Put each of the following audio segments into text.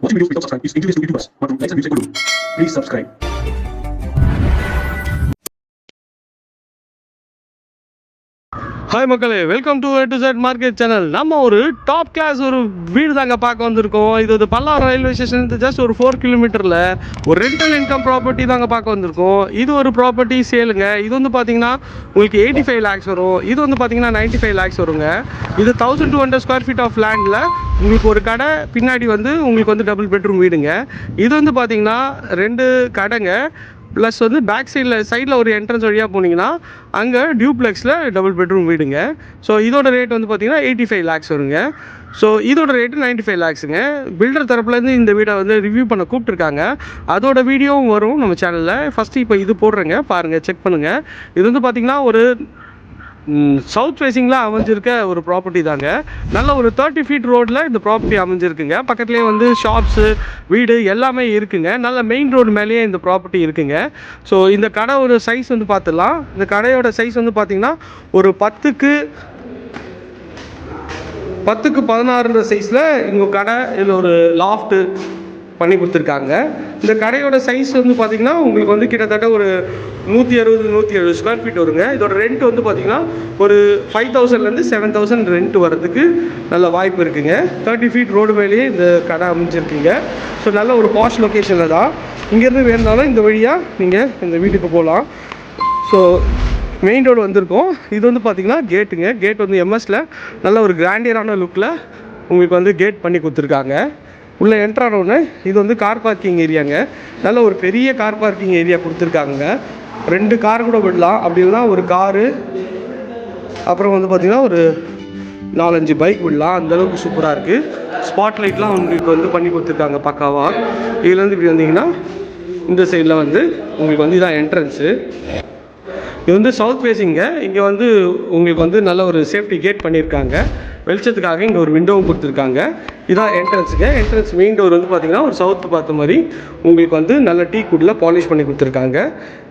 Watching videos without subscribe is injurious to YouTubers, but likes and views equal to. Please subscribe. Hi மக்களே. Welcome to to set market channel நம்ம ஒரு top class ஒரு வீடு தாங்க பார்க்க வந்திருக்கோம். இது வந்து பல்லாவரம் ரயில்வே ஸ்டேஷன் ஜஸ்ட் ஒரு ஃபோர் கிலோமீட்டரில் ஒரு ரெண்டல் இன்கம் ப்ராப்பர்ட்டி தாங்க பார்க்க வந்திருக்கோம். இது ஒரு ப்ராப்பர்ட்டி சேலுங்க இது வந்து பார்த்தீங்கன்னா உங்களுக்கு எயிட்டி ஃபைவ் லேக்ஸ் வரும். இது வந்து பார்த்தீங்கன்னா நைன்ட்டி ஃபைவ் லேக்ஸ் வருங்க. இது thousand two hundred square feet of லேண்டில் உங்களுக்கு ஒரு கடை பின்னாடி வந்து உங்களுக்கு வந்து டபுள் பெட்ரூம் வீடுங்க. இது வந்து பார்த்தீங்கன்னா ரெண்டு கடைங்க. ப்ளஸ் வந்து பேக் சைடில் சைடில் ஒரு என்ட்ரன்ஸ் வழியாக போனீங்கன்னா அங்கே டியூப்ளெக்ஸில் டபுள் பெட்ரூம் வீடுங்க. ஸோ இதோட ரேட் வந்து பார்த்தீங்கன்னா எயிட்டி ஃபைவ் லேக்ஸ் வருங்க. ஸோ இதோட ரேட்டு நைன்ட்டி ஃபைவ் லேக்ஸுங்க பில்டர் தரப்புலேருந்து இந்த வீடை வந்து ரிவ்யூ பண்ண கூப்பிட்ருக்காங்க அதோட வீடியோவும் வரும் நம்ம சேனலில் ஃபஸ்ட்டு இப்போ இது போடுறேங்க. பாருங்கள் செக் பண்ணுங்கள் இது வந்து பார்த்திங்கன்னா ஒரு சவுத் ஃபேஸிங்கில் அமைஞ்சிருக்க ஒரு ப்ராப்பர்ட்டி தாங்க. நல்ல ஒரு தேர்ட்டி ஃபீட் ரோட்டில் இந்த ப்ராப்பர்ட்டி அமைஞ்சிருக்குங்க. பக்கத்துலேயே வந்து ஷாப்ஸு வீடு எல்லாமே இருக்குங்க. நல்ல மெயின் ரோடு மேலேயே இந்த ப்ராப்பர்ட்டி இருக்குங்க. ஸோ இந்த கடை ஒரு சைஸ் வந்து பார்த்துடலாம். இந்த கடையோட சைஸ் வந்து பார்த்திங்கன்னா ஒரு பத்துக்கு பத்துக்கு பதினாறுன்ற சைஸில் இங்கே கடை இதில் ஒரு லாஃப்ட்டு பண்ணி கொடுத்துருக்காங்க. இந்த கடையோட சைஸ் வந்து பார்த்திங்கன்னா உங்களுக்கு வந்து கிட்டத்தட்ட ஒரு நூற்றி அறுபது நூற்றி எழுபது ஸ்கொயர் ஃபீட் வருங்க. இதோட ரெண்ட் வந்து பார்த்திங்கன்னா ஒரு ஃபைவ் தௌசண்ட்லேருந்து செவன் தௌசண்ட் ரெண்ட் வரதுக்கு நல்ல வாய்ப்பு இருக்குங்க. தேர்ட்டி ஃபீட் ரோடு மேலேயே இந்த கடை அமைஞ்சிருக்குங்க. ஸோ நல்ல ஒரு பாஷ் லொக்கேஷனில் தான். இங்கேருந்து வேணுனாலும் இந்த வழியாக நீங்கள் இந்த வீட்டுக்கு போகலாம் ஸோ மெயின் ரோடு வந்திருக்கோம். இது வந்து பார்த்தீங்கன்னா கேட்டுங்க கேட் வந்து எம்எஸ்சில் நல்ல ஒரு கிராண்டியரான லுக்கில் உங்களுக்கு வந்து கேட் பண்ணி கொடுத்துருக்காங்க. உள்ளே என்ட்ரானோடனே இது வந்து கார் பார்க்கிங் ஏரியாங்க நல்ல ஒரு பெரிய கார் பார்க்கிங் ஏரியா கொடுத்துருக்காங்க. ரெண்டு கார் கூட விடலாம். அப்படி இல்லைனா ஒரு காரு அப்புறம் வந்து பார்த்திங்கன்னா ஒரு நாலஞ்சு பைக் விடலாம். அந்த அளவுக்கு சூப்பராக இருக்குது ஸ்பாட் லைட்லாம் உங்களுக்கு வந்து பண்ணி கொடுத்துருக்காங்க பக்காவாக இதுலேருந்து இப்படி வந்தீங்கன்னா இந்த சைடில் வந்து உங்களுக்கு வந்து இதான் என்ட்ரன்ஸு இது வந்து சவுத் ஃபேஸிங்க இங்கே வந்து உங்களுக்கு வந்து நல்ல ஒரு சேஃப்டி கேட் பண்ணியிருக்காங்க வெளிச்சத்துக்காக இங்கே ஒரு விண்டோவும் கொடுத்துருக்காங்க. இதான் என்ட்ரன்ஸுக்கு என்ட்ரன்ஸ் மெயின் டோர் வந்து பார்த்தீங்கன்னா ஒரு சவுத்து பார்த்த மாதிரி உங்களுக்கு வந்து நல்ல டீ குட்டில் பாலிஷ் பண்ணி கொடுத்துருக்காங்க.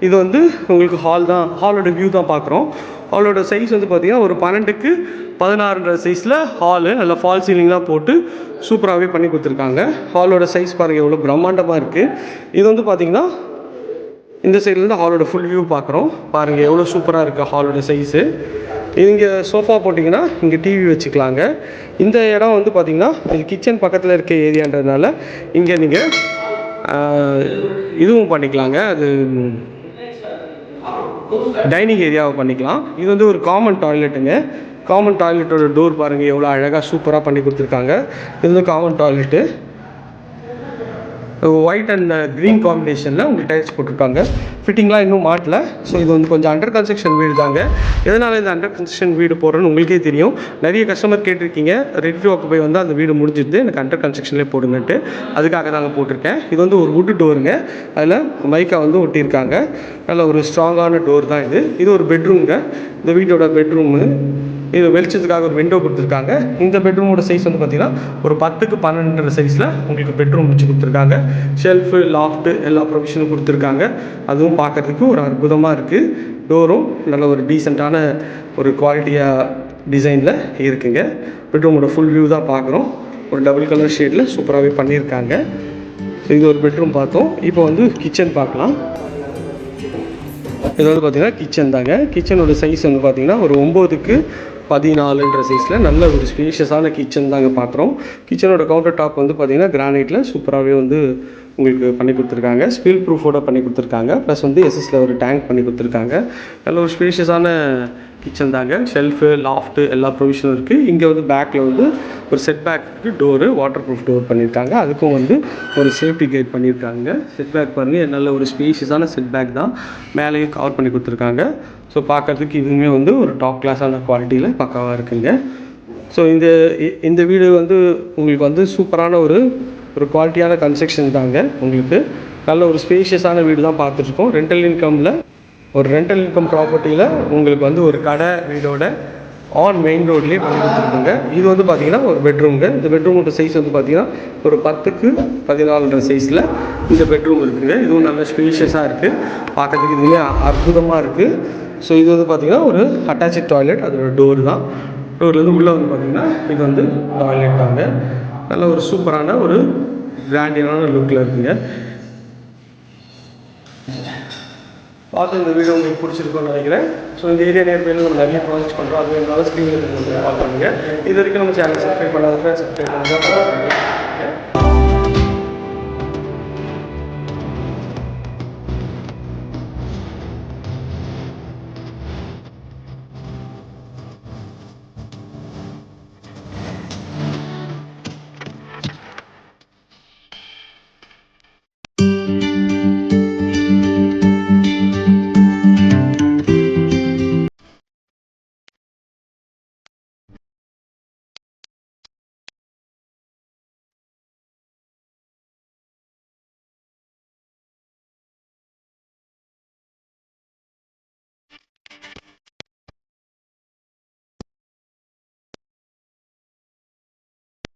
இது வந்து உங்களுக்கு ஹால் தான் ஹாலோட வியூ தான் பார்க்குறோம் ஹாலோட சைஸ் வந்து பார்த்தீங்கன்னா ஒரு பன்னெண்டுக்கு பதினாறுன்ற சைஸில் ஹாலு நல்ல ஃபால் சீலிங்லாம் போட்டு சூப்பராகவே பண்ணி கொடுத்துருக்காங்க. ஹாலோட சைஸ் பாருங்கள் எவ்வளோ பிரம்மாண்டமாக இருக்குது இது வந்து பார்த்தீங்கன்னா இந்த சைட்லேருந்து ஹாலோட ஃபுல் வியூ பார்க்குறோம். பாருங்கள் எவ்வளோ சூப்பராக இருக்குது ஹாலோட சைஸு இங்கே சோஃபா போட்டிங்கன்னா இங்கே டிவி வச்சுக்கலாங்க. இந்த இடம் வந்து பார்த்திங்கன்னா இது கிச்சன் பக்கத்தில் இருக்க ஏரியான்றதுனால இங்கே நீங்கள் இதுவும் பண்ணிக்கலாங்க. அது டைனிங் ஏரியாவை பண்ணிக்கலாம். இது வந்து ஒரு காமன் டாய்லெட்டுங்க காமன் டாய்லெட்டோட டோர் பாருங்கள் எவ்வளோ அழகாக சூப்பராக பண்ணி கொடுத்துருக்காங்க. இது வந்து common toilet white and green காம்பினேஷனில் உங்களுக்கு டைல்ஸ் போட்டிருக்காங்க. ஃபிட்டிங்லாம் இன்னும் மாட்டல. ஸோ இது வந்து கொஞ்சம் அண்டர் கன்ஸ்ட்ரக்ஷன் வீடு தாங்க. எதனால் இந்த அண்டர் கன்ஸ்ட்ரக்ஷன் வீடு போடுறேன்னு உங்களுக்கே தெரியும். நிறைய கஸ்டமர் கேட்டிருக்கீங்க. ரெடி டு போய் வந்து அந்த வீடு முடிஞ்சிருந்து எனக்கு அண்டர் கன்ஸ்ட்ரக்ஷன்லேயே போடுங்கன்ட்டு. அதுக்காக தாங்க போட்டிருக்கேன். இது வந்து ஒரு வுட்டு டோருங்க அதில் மைக்கா வந்து ஒட்டியிருக்காங்க. நல்ல ஒரு ஸ்ட்ராங்கான டோர் தான் இது. இது ஒரு பெட்ரூம்ங்க இந்த வீட்டோட பெட்ரூமு இது வெளிச்சத்துக்காக ஒரு விண்டோ கொடுத்துருக்காங்க. இந்த பெட்ரூமோட சைஸ் வந்து பார்த்தீங்கன்னா ஒரு பத்துக்கு பன்னெண்டு சைஸில் உங்களுக்கு பெட்ரூம் வச்சு கொடுத்துருக்காங்க. ஷெல்ஃபு லாஃப்ட்டு எல்லா ப்ரொவிஷனும் கொடுத்துருக்காங்க. அதுவும் பார்க்குறதுக்கு ஒரு அற்புதமாக இருக்குது டோரும் நல்ல ஒரு டீசெண்டான ஒரு குவாலிட்டியாக டிசைனில் இருக்குங்க. பெட்ரூமோட ஃபுல் வியூ தான் பார்க்குறோம் ஒரு டபுள் கலர் ஷேடில் சூப்பராகவே பண்ணியிருக்காங்க. இது ஒரு பெட்ரூம் பார்த்தோம். இப்போ வந்து கிச்சன் பார்க்கலாம். இது வந்து பார்த்திங்கன்னா கிச்சன் தாங்க. கிச்சனோட சைஸ் வந்து பார்த்திங்கன்னா ஒரு ஒம்போதுக்கு பதினாலுன்ற சைஸில் நல்ல ஒரு ஸ்பேஷியஸான கிச்சன் தாங்க பார்க்குறோம் கிச்சனோட கவுண்டர் டாப் வந்து பார்த்திங்கன்னா கிரானைட்டில் சூப்பராகவே வந்து உங்களுக்கு பண்ணி கொடுத்துருக்காங்க. ஸ்பீல் ப்ரூஃபோட பண்ணி கொடுத்துருக்காங்க. ப்ளஸ் வந்து எஸ்எஸில் ஒரு டேங்க் பண்ணி கொடுத்துருக்காங்க. நல்ல ஒரு ஸ்பேஷியஸான கிச்சன் தாங்க. ஷெல்ஃபு லாஃப்ட்டு எல்லா ப்ரொவிஷனும் இருக்குது இங்கே வந்து பேக்கில் வந்து ஒரு set back door waterproof door பண்ணியிருக்காங்க அதுக்கும் வந்து ஒரு சேஃப்டி கைட் பண்ணியிருக்காங்க செட் பேக் பாருங்கள் நல்ல ஒரு ஸ்பேஷியஸான செட் பேக் தான். மேலேயும் கவர் பண்ணி கொடுத்துருக்காங்க. ஸோ பார்க்கறதுக்கு இதுவுமே வந்து ஒரு டாப் கிளாஸான குவாலிட்டியில் பக்காவாக இருக்குங்க. ஸோ இந்த இ- இந்த வீடு வந்து உங்களுக்கு வந்து சூப்பரான ஒரு ஒரு குவாலிட்டியான கன்ஸ்ட்ரக்ஷன் தாங்க. உங்களுக்கு நல்ல ஒரு ஸ்பேஷியஸான வீடு தான் பார்த்துட்ருக்கோம் ரெண்டல் இன்கமில் ஒரு ரெண்டல் இன்கம் ப்ராப்பர்ட்டியில் உங்களுக்கு வந்து ஒரு கடை வீடோட ஆன் மெயின் ரோட்லேயே பண்ணி கொடுத்துருக்குங்க. இது வந்து பார்த்தீங்கன்னா ஒரு பெட்ரூம்ங்க இந்த பெட்ரூமோட சைஸ் வந்து பார்த்தீங்கன்னா ஒரு பத்துக்கு பதினாலுன்ற சைஸில் இந்த பெட்ரூம் இருக்குங்க. இதுவும் நல்ல ஸ்பேஷியஸாக இருக்குது பார்க்கறதுக்கு இதுவுமே அற்புதமாக இருக்குது ஸோ இது வந்து பார்த்திங்கன்னா ஒரு அட்டாச்சு டாய்லெட் அதோட டோர் தான். டோர்லேருந்து உள்ளே வந்து பார்த்திங்கன்னா இது வந்து டாய்லெட் தாங்க. நல்ல ஒரு சூப்பரான ஒரு கிராண்டியனான லுக்கில் இருக்குங்க. பார்த்து இந்த வீடியோ உங்களுக்கு பிடிச்சிருக்கும்னு நினைக்கிறேன். ஸோ இந்த ஏரியா நேர்மையில் நம்ம நிறைய ப்ராஜெக்ட் பண்ணுறோம் அது வேணாலும் ஸ்க்ரீனில் கால் பண்ணுங்கள் இது வரைக்கும் நம்ம சேனல் சப்ஸ்கிரைப் பண்ணாத சப்ஸ்கிரைப் பண்ணுங்கள்